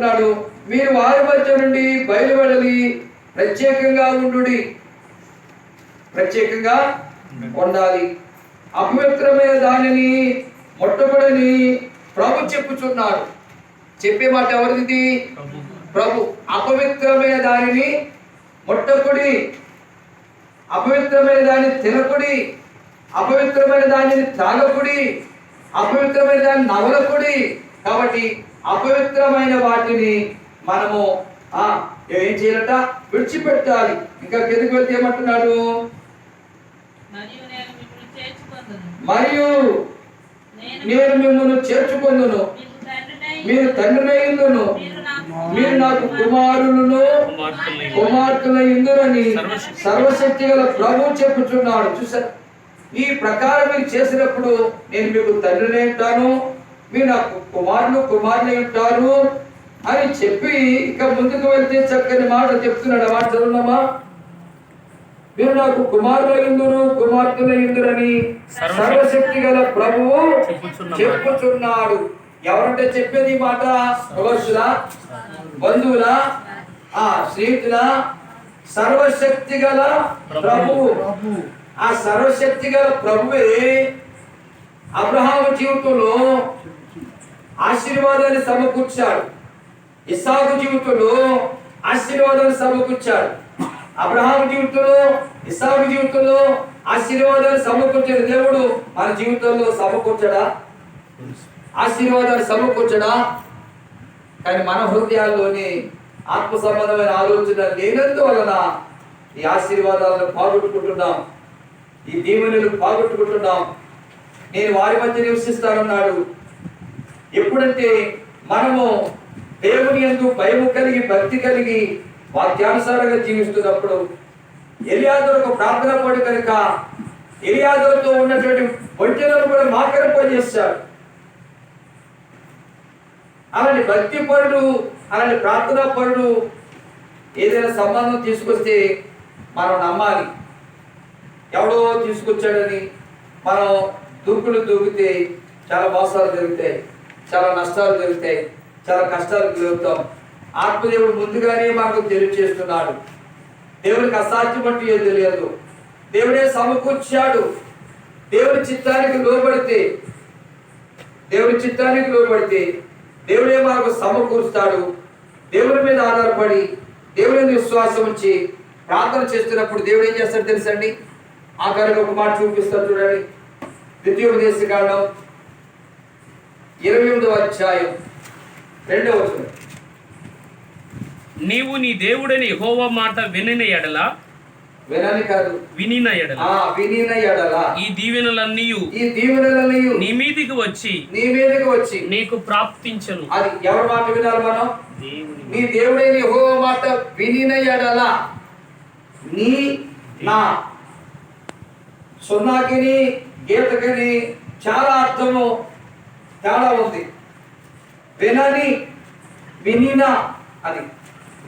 చెప్తున్నాడు మీరు వారి మధ్య నుండి బయలువెడలి ప్రత్యేకంగా ఉండు ప్రత్యేకంగా ఉండాలి. అపవిత్రమైన దానిని ముట్టబడని ప్రభు చెప్పుచున్నాడు. చెప్పే మాట ఎవరిది? ప్రభు. అపవిత్రమైన దానిని ముట్టకుడి. అపవిత్రమైన దాన్ని తినకుడి. అపవిత్రమైన దానిని తాగకుడి. అపవిత్రమైన దాన్ని నవలకుడి. కాబట్టి అపవిత్రమైన వాటిని మనము ఆ ఏం చేయాలట? విడిచిపెట్టాలి. ఇంకా కిందకి వెళ్తే ఏమంటున్నాడు? మరియు నేను మిమ్మల్ని చేర్చుకొందును. మీరు తండ్రినయ్యుందును మీరు నాకు మీరు నాకు కుమారులను కుమార్తెలై ఇందురని సర్వశక్తి- సర్వశక్తి గల ప్రభు చెప్పుచున్నాడు. చూసారు? ఈ ప్రకారం మీరు చేసినప్పుడు నేను మీకు తండ్రిని ఉంటాను. మీరు నాకు కుమారులు కుమారులు ఉంటారు అని చెప్పి ఇక ముందుకు వెళ్తే చక్కని మాట చెప్తున్నాడు. మాట చదువుదామా మీరు నాకు కుమారుల ఇందురు కుమార్తెల ఇందురని సర్వశక్తి గల ప్రభువు చెప్పుచున్నాడు. ఎవరంటే చెప్పేది మాట? ప్రవస్తులా బంధువులా? ఆ స్నేహితుల? సర్వశక్తి గల ప్రభువు. ఆ సర్వశక్తి గల ప్రభువే అబ్రహాము జీవితంలో ఆశీర్వాదాన్ని సమకూర్చాడు. ఇస్సాకు జీవితంలో ఆశీర్వాదాన్ని సమకూర్చాడు. అబ్రహాం జీవితంలో ఇస్సాకు జీవితంలో ఆశీర్వాదాన్ని సమకూర్చిన దేవుడు మన జీవితంలో సమకూర్చడా? ఆశీర్వాదాన్ని సమకూర్చడా? కానీ మన హృదయాల్లోని ఆత్మ సంబంధమైన ఆలోచన లేనందువలన ఈ ఆశీర్వాదాలను పాగొట్టుకుంటున్నాం. ఈ దీవెనలు పాగొట్టుకుంటున్నాం. నేను వారి మధ్య నివసిస్తానన్నాడు ఎప్పుడంటే మనము దేవుని ఎందు భయము కలిగి భక్తి కలిగి వాక్యానుసారంగా జీవిస్తున్నప్పుడు ఎలియాదరు ఒక ప్రార్థన పడు కనుక ఎలియాదరుతో ఉన్నటువంటి ఒంటెలను కూడా మాకరింపజేశాడు అలాంటి భక్తి పరుడు అలాంటి ప్రార్థనా పరుడు ఏదైనా సంబంధం తీసుకొస్తే మనం నమ్మాలి. ఎవడో తీసుకొచ్చాడని మనం దూకులు దూకితే చాలా మోసాలు జరుగుతాయి. చాలా నష్టాలు జరుగుతాయి చాలా కష్టాలు జరుగుతాం ఆత్మదేవుడు ముందుగానే మనకు తెలియచేస్తున్నాడు. దేవునికి అసాధ్యం అంటూ ఏం తెలియదు. దేవుడే సమకూర్చాడు. దేవుడి చిత్తానికి లోబడితే దేవుని చిత్తానికి లోబడితే దేవుడే మనకు సమకూరుస్తాడు. దేవుడి మీద ఆధారపడి దేవుడిని విశ్వాసం ఉంచి ప్రార్థన చేస్తున్నప్పుడు దేవుడు ఏం చేస్తాడు తెలుసండి? ఆఖరికి ఒక మాట చూపిస్తాడు చూడండి. ద్వితీయోపదేశ కాండం ఇరవై ఎనిమిదవ అధ్యాయం రెండవ వచనం. నీవు నీ దేవుడని యెహోవా మాట వినిన ఎడల? వినని కాదు. వినిన ఎడల. ఆ వినిన ఎడల. ఈ దీవెనలన్నీ ఈ దీవెనలని నీ మీదికి వచ్చి నీ మీదకి వచ్చి నీకు ప్రాప్తించను. అది ఎవరి మాట వినాలి మనం? నీ దేవుడైన యెహోవా మాట వినిన ఎడల. నీ నా. సున్నాకిని గీతకిని చాలా అర్థము తేడా ఉంది. వినని వినినా అది.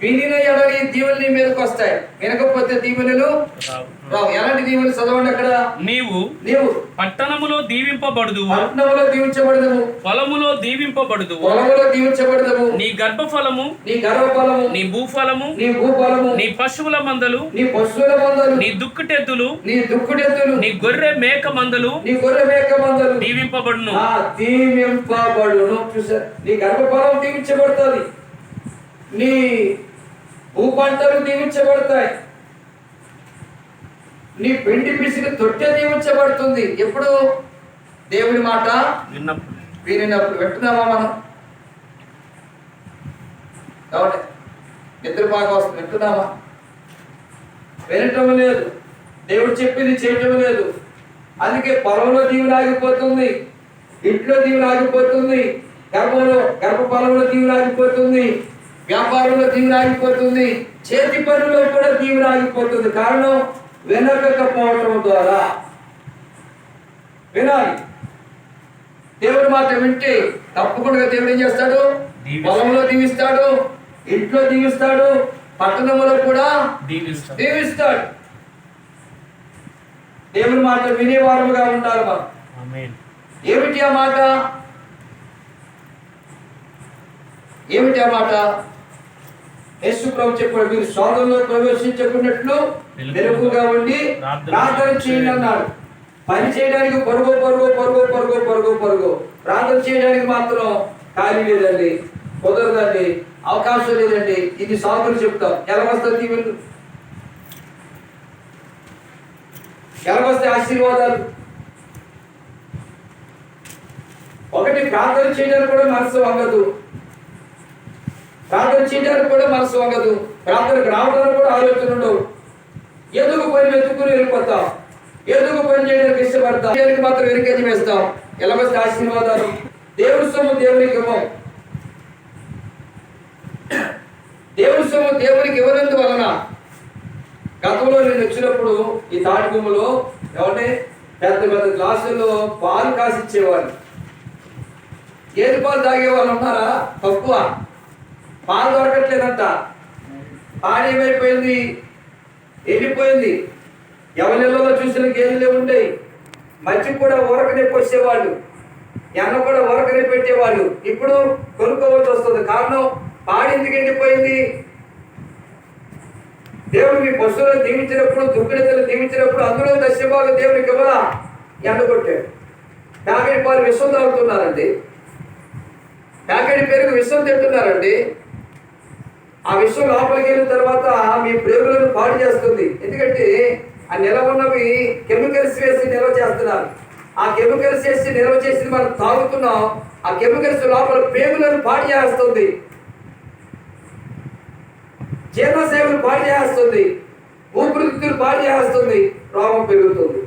వినిన ఎడలి దీవెనలు నీ మీదకి వస్తాయి వినకపోతే రావు. రావు. ఎలాంటి దీవెనలు చదవండి అక్కడ? నీవు నీవు. పట్టణములో దీవింపబడుదు పట్టణంలో దీవించబడదము పొలములో దీవింపబడుదు పొలంలో దీవించబడదము నీ గర్భఫలము నీ గర్భఫలము నీ భూఫలము నీ భూఫలము నీ పశువుల మందలు నీ పశువుల మందలు నీ దుక్కుటెద్దులు నీ దుక్కుడెత్తులు నీ గొర్రె మేక మందలు నీ గొర్రె మేక మందలు. దీవింపబడును. ఆ దీవింపబడును. చూసారు నీ గర్భఫలం దీవించబడుతుంది. నీ భూ పంటలు దీవించబడతాయి. నీ పిండి పిసికి తొట్టె దీవించబడుతుంది. ఎప్పుడు? దేవుని మాట విన్నప్పుడు. వినినప్పుడు. వింటున్నామా మనం? కాబట్టి నిద్ర బాగా వస్తుంది. వింటున్నామా? వినటం లేదు. దేవుడు చెప్పింది చేయటం లేదు. అందుకే పొలంలో దీవులు ఆగిపోతుంది. ఇంట్లో దీవులు ఆగిపోతుంది. గర్భంలో గర్భఫలంలో దీవులు ఆగిపోతుంది. వ్యాపారంలో దీవులు ఆగిపోతుంది చేతి పనులో కూడా దీవులు ఆగిపోతుంది కారణం వినకపోవటం ద్వారా. వినాలి. దేవుడి మాట వింటే తప్పకుండా దేవుడు ఏం చేస్తాడు. పొలంలో దీవిస్తాడు ఇంట్లో దీవిస్తాడు పట్టణంలో కూడా దీవిస్తాడు. దేవుని మాట వినేవారుగా ఉండాలి మనం. ఏమిటి ఆ మాట? ఏమిటి ఆ మాట? యేసు ప్రభు చెప్పాడు మీరు శోధనలో ప్రవేశించకున్నట్లు మెరుగుగా ఉండి ప్రార్థన చేయండి. అన్నాడు పని చేయడానికి పరుగు పరుగు పరుగు పరుగు పరుగు పరుగు. ప్రార్థన చేయడానికి మాత్రం ఖాళీ లేదండి కుదరదండి అవకాశం లేదండి. ఇది సాగులు చెప్తాం. ఎలా వస్తుంది దీవెనలు ఎలా వస్తాయి ఆశీర్వాదాలు? ఒకటి ప్రార్థన చేయడానికి కూడా మనసు వంగదు. ప్రార్థన చేయడానికి కూడా మనసు వంగదు. ప్రార్థనకు రావడానికి కూడా ఆలోచన ఉండవు. ఎందుకు పని వెతుకుని వెళ్ళిపోతాం. ఎందుకు పని చేయడానికి ఇష్టపడతాం. చేయడానికి మాత్రం వెనుకంజ వేస్తాం. ఎలా ఆశీర్వాదాలు. దేవుడి సొమ్ము దేవునికి ఇవ్వం. దేవుడి సొమ్ము దేవునికి ఇవ్వనందు వలన గతంలో నేను వచ్చినప్పుడు ఈ తాటి భూమిలో ఏమంటే పెద్ద పెద్ద గ్లాసుల్లో పాలు కాసిచ్చేవాళ్ళు ఏది పాలు తాగే వాళ్ళు ఉన్నారా? తక్కువ పాలు దొరకట్లేదంట. పాలు ఏమైపోయింది? వెళ్ళిపోయింది ఎవరిలో చూసిన గేదెలే ఉండేవి మంచి కూడా ఊరకనే పోసేవాళ్ళు ఎన్న కూడా ఊరకనే పెట్టేవాళ్ళు. ఇప్పుడు కొనుక్కోవాల్సి వస్తుంది. కారణం పాడి ఎందుకు ఎండిపోయింది? దేవుడు మీ పశువులను దీవించినప్పుడు దుఃఖితలు దీవించినప్పుడు అందులో దశభాగం దేవునికి ఇవ్వలా? ఎండగొట్టాడు. ప్యాకెట్ పాలు విశ్వం తాగుతున్నారండి. ప్యాకెట్ పెరుగు విశ్వం తింటున్నారండి. ఆ విషయం లోపలికి వెళ్ళిన తర్వాత మీ ప్రేగులను పాడు చేస్తుంది. ఎందుకంటే ఆ నిలవ ఉన్నవి కెమికల్స్ వేసి నిల్వ చేస్తున్నారు. ఆ కెమికల్స్ వేసి నిల్వ చేసి మనం తాగుతున్నాం. ఆ కెమికల్స్ లోపల ప్రేగులను పాడు చేస్తుంది. జీర్ణసేవలు పాడు చేస్తుంది. ఊపిరితిత్తులు పాడు చేస్తుంది. రోగం పెరుగుతుంది.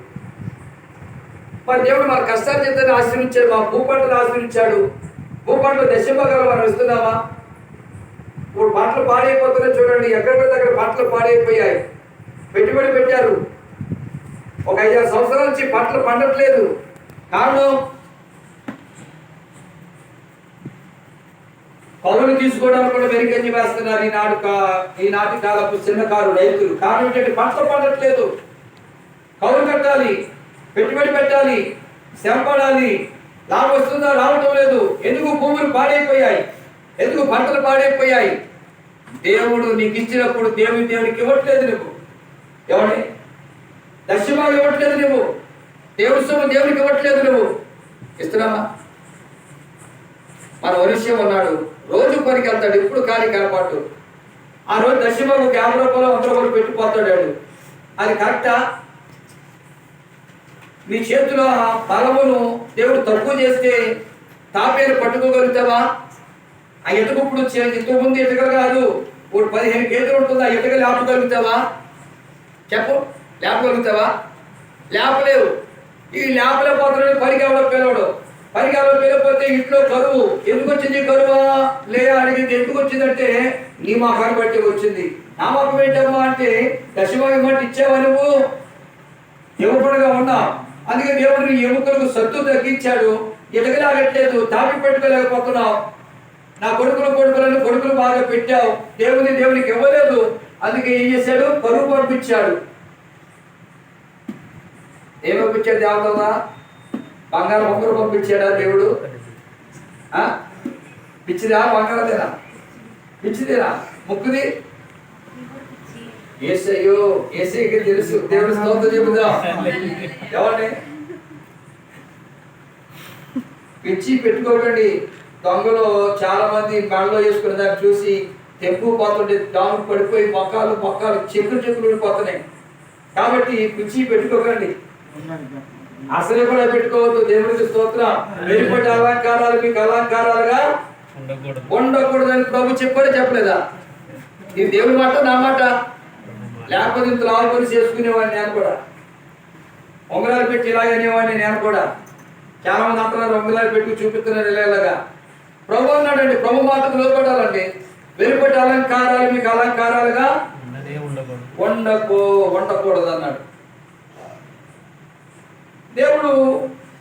మరి దేవుడు మన కష్టాలు చేతని ఆశ్రయించాడు మా భూపంటలు ఆశ్రయించాడు భూపంటలు దశభాగాలు మనం ఇస్తున్నామా? ఇప్పుడు పంటలు పాడైపోతున్నాయి చూడండి. ఎక్కడ పడితే అక్కడ పాటలు పాడైపోయాయి. పెట్టుబడి పెట్టారు. ఒక ఐదారు సంవత్సరాల నుంచి పంటలు పండట్లేదు. కారణం? కౌలు తీసుకోవడానికి కూడా వెనుకంజి వేస్తున్నారు? ఈనాడు ఈనాటి కాలపు చిన్నకారు రైతులు. కారణం ఏంటంటే పంటలు పండట్లేదు. కౌలు కట్టాలి. పెట్టుబడి పెట్టాలి. శ్రమ పడాలి. లాభం వస్తుందా? రావటం లేదు. ఎందుకు భూములు పాడైపోయాయి? ఎందుకు పంటలు పాడైపోయాయి? దేవుడు నీకు ఇచ్చినప్పుడు దేవుని దేవునికి ఇవ్వట్లేదు నువ్వు ఎవరి దశమాలు ఇవ్వట్లేదు నువ్వు దేవుడి సొమ్ము దేవునికి ఇవ్వట్లేదు నువ్వు ఇస్తున్నావా? మన వరుష్యం ఉన్నాడు. రోజు పనికి వెళ్తాడు ఇప్పుడు కానీ కనపాటు ఆ రోజు దశమాలు ఒక యాభై రూపాయలు వంద రూపాయలు పెట్టిపోతాడు అది కరెక్టా? నీ చేతిలో ఆ బలమును దేవుడు తక్కువ చేస్తే తాపేరు పట్టుకోగలుగుతావా? ఆ ఎటుక ఇప్పుడు చే- ఇంతకు ముందు ఎటుకలు కాదు. ఇప్పుడు పదిహేను కేజీలు ఉంటుంది ఆ ఎటుక లేపగలుగుతావా చెప్పు లేపగలుగుతావా లేపలేవు ఈ లేపలేకపోతున్నాడు పనికి ఎవడో పిలవడు. పనికి ఎవడో పిలవకపోతే ఇంట్లో కరువు. ఎందుకు వచ్చింది కరువా? లేదా అడిగింది. ఎందుకు వచ్చిందంటే నీ మాకాన్ని బట్టి వచ్చింది. నా మాకు ఏంటమ్మా అంటే దశభాగం బట్టి ఇచ్చావా నువ్వు? ఎముకలుగా ఉన్నా. అందుకే దేవుడు ఎముకలకు సత్తు తగ్గించాడు. ఎదగలాగట్లేదు. తాపి పెట్టుకోలేకపోతున్నావు నా కొడుకులు కొడుకులను కొడుకులు బాగా పెట్టావు. దేవుని దేవునికి ఇవ్వలేదు. అందుకే ఏం చేశాడు? పరువు పంపించాడు. ఏం పంపించాడు దేవతగా బంగారం మొక్కలు పంపించాడా దేవుడు? పిచ్చిదా బంగారదేనా పిచ్చిదేనా? ముక్కుది? ఏసయ్యో ఏసైకి తెలుసు. దేవుడి స్తోత్రం చెబుదా? ఎవరిని? పిచ్చి పెట్టుకోకండి. దొంగలు చాలా మంది మెడలో వేసుకున్న దాన్ని చూసి తెంపు పోతుంటే దాము పడిపోయి మొక్కలు మొక్కలు చెక్కులు చెక్కులు ఉండిపోతున్నాయి. కాబట్టి పిచ్చి పెట్టుకోకండి. అసలు కూడా పెట్టుకోవద్దు. దేవుడికి స్తోత్రం. వెలుపటి అలంకారాలు మీకు అలంకారాలుగా ఉండకూడదు. ఉండకూడదని ప్రభు చెప్పాడే చెప్పలేదా? ఇది దేవుడి మాట నా మాట. లేకపోతే ఇంత లాభం చేసుకునేవాడిని నేను కూడా. ఉంగరాలు పెట్టి ఇలాగనేవాడిని నేను కూడా. చాలా మంది అంటున్నారు ఉంగరాలు పెట్టి చూపిస్తున్నారు ఇలా ఇలాగా ప్రభు అన్నాడండి ప్రభు మాటకు లోపడాలండి వెలుపటి అలంకారాలు మీకు అలంకారాలుగా ఉండకో ఉండకూడదు అన్నాడు దేవుడు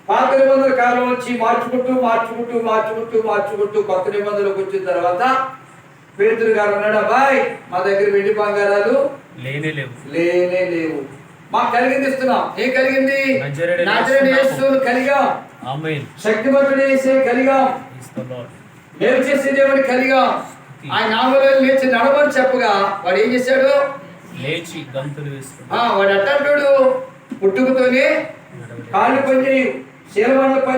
పాత నిబంధనల కాలం నుంచి మార్చుకుంటూ మార్చుకుంటూ మార్చుకుంటూ మార్చుకుంటూ కొత్త నిబంధనలకు వచ్చిన తర్వాత పేతురు గారు అన్నాడు అబ్బాయ్ మా దగ్గర వెండి బంగారాలు లేనే లేవు. లేనే లేవు. మాకు కలిగింది ఇస్తున్నాం. ఏం కలిగింది? కలిగాం. ఆమెన్. శక్తివంతుడు చేసే కలిగాం. మేలు చేసే దేవుని కలిగా ఆయన నామలో లేచి నడవని చెప్పగా వాడు ఏం చేశాడు? లేచి గంతులు వేసుకుని ఆ వాడు అట్టంటాడు పుట్టుకతోనే. కాళ్ళు చేయు శీలవాళ్ళు పని